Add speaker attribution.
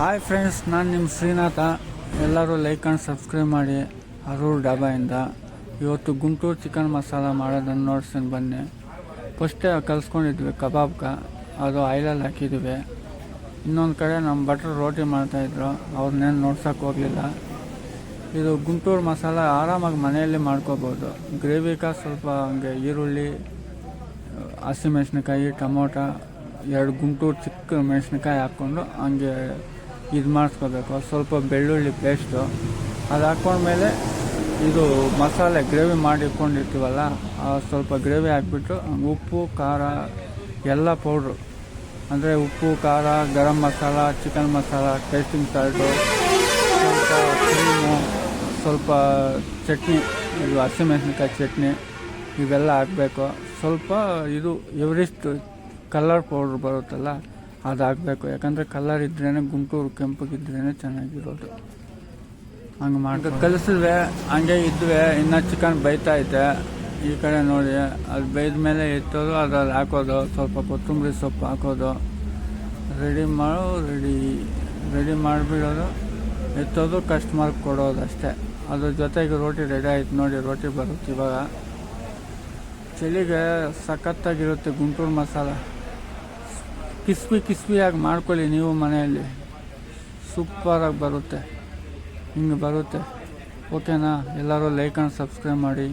Speaker 1: Hi friends ನಾನು ನಿಮ್ಮ ಶ್ರೀನಾಥ. ಎಲ್ಲರೂ ಲೈಕ್ ಆ್ಯಂಡ್ ಸಬ್ಸ್ಕ್ರೈಬ್ ಮಾಡಿ ಅರೂರ್ ಡಾಬಾಯಿಂದ ಇವತ್ತು ಗುಂಟೂರು ಚಿಕನ್ ಮಸಾಲ ಮಾಡೋದನ್ನು ನೋಡ್ಸ್ಕೊಂಡು ಬನ್ನಿ. ಫಸ್ಟೇ ಕಲ್ಸ್ಕೊಂಡಿದ್ವಿ ಕಬಾಬ್ಗೆ. ಅದು ಆಯಿಲಲ್ಲಿ ಹಾಕಿದ್ವಿ. ಇನ್ನೊಂದು ಕಡೆ ನಮ್ಮ ಭಟ್ರು ರೋಟಿ ಮಾಡ್ತಾಯಿದ್ರು ಅವ್ರನ್ನೇನು ನೋಡ್ಸೋಕೆ ಹೋಗಲಿಲ್ಲ. ಇದು ಗುಂಟೂರು ಮಸಾಲ ಆರಾಮಾಗಿ ಮನೆಯಲ್ಲಿ ಮಾಡ್ಕೋಬೋದು. ಗ್ರೇವಿಗೆ ಸ್ವಲ್ಪ ಹಂಗೆ ಈರುಳ್ಳಿ ಹಸಿಮೆಣ್ಸಿನ್ಕಾಯಿ ಟೊಮೊಟೊ, ಎರಡು ಗುಂಟೂರು ಚಿಕ್ಕ ಮೆಣಸಿನ್ಕಾಯಿ ಹಾಕ್ಕೊಂಡು ಹಂಗೆ ಇದು ಮಾಡಿಸ್ಕೋಬೇಕು. ಸ್ವಲ್ಪ ಬೆಳ್ಳುಳ್ಳಿ ಪೇಸ್ಟು ಅದು ಹಾಕ್ಕೊಂಡ್ಮೇಲೆ ಇದು ಮಸಾಲೆ ಗ್ರೇವಿ ಮಾಡಿ ಇಟ್ಕೊಂಡಿರ್ತೀವಲ್ಲ, ಆ ಸ್ವಲ್ಪ ಗ್ರೇವಿ ಹಾಕ್ಬಿಟ್ಟು ಉಪ್ಪು, ಖಾರ ಎಲ್ಲ ಪೌಡ್ರು. ಅಂದರೆ ಉಪ್ಪು, ಖಾರ, garam masala, chicken masala tasting salt ಸ್ವಲ್ಪ ಕ್ರೀಮು ಸ್ವಲ್ಪ ಚಟ್ನಿ, ಇದು ಹಸಿಮೆಣಸಿನ್ಕಾಯಿ ಚಟ್ನಿ ಇವೆಲ್ಲ ಹಾಕಬೇಕು. ಸ್ವಲ್ಪ ಇದು ಎವರಿಸ್ಟ್ ಕಲರ್ ಪೌಡ್ರ್ ಬರುತ್ತಲ್ಲ ಅದು ಹಾಕಬೇಕು ಯಾಕಂದರೆ ಕಲರ್ ಇದ್ರೇ ಗುಂಟೂರು ಕೆಂಪಗಿದ್ರೇ ಚೆನ್ನಾಗಿರೋದು. ಹಂಗೆ ಮಾಡಿ ಕಲಿಸಿದ್ವಿ, ಹಂಗೆ ಇದ್ವಿ, ಇನ್ನು ಚಿಕನ್ ಬೈತೈತೆ ಈ ಕಡೆ ನೋಡಿ, ಅದು ಬೈದ ಮೇಲೆ ಎತ್ತೋದು, ಅದ್ರಲ್ಲಿ ಹಾಕೋದು, ಸ್ವಲ್ಪ ಕೊತ್ತಂಬರಿ ಸೊಪ್ಪು ಹಾಕೋದು. ರೆಡಿ ಮಾಡು, ರೆಡಿ ರೆಡಿ ಮಾಡಿಬಿಡೋದು. ಎತ್ತೋದು ಕಸ್ಟಮರ್ ಕೊಡೋದು ಅಷ್ಟೇ. ಅದ್ರ ಜೊತೆಗೆ ರೋಟಿ ರೆಡಿ ಆಯ್ತು ನೋಡಿ, ರೋಟಿ ಬರುತ್ತೆ ಇವಾಗ. ಚಳಿಗೆ ಸಖತ್ತಾಗಿರುತ್ತೆ ಗುಂಟೂರು ಮಸಾಲ. ಕಿಸ್ಬಿ ಕಿಸ್ಪಿಯಾಗಿ ಮಾಡ್ಕೊಳ್ಳಿ ನೀವು ಮನೆಯಲ್ಲಿ. ಸೂಪರಾಗಿ ಬರುತ್ತೆ. ಹಿಂಗೆ ಬರುತ್ತೆ. ಓಕೆನಾ? ಎಲ್ಲರೂ ಲೈಕ್ ಆ್ಯಂಡ್ ಸಬ್ಸ್ಕ್ರೈಬ್ ಮಾಡಿ.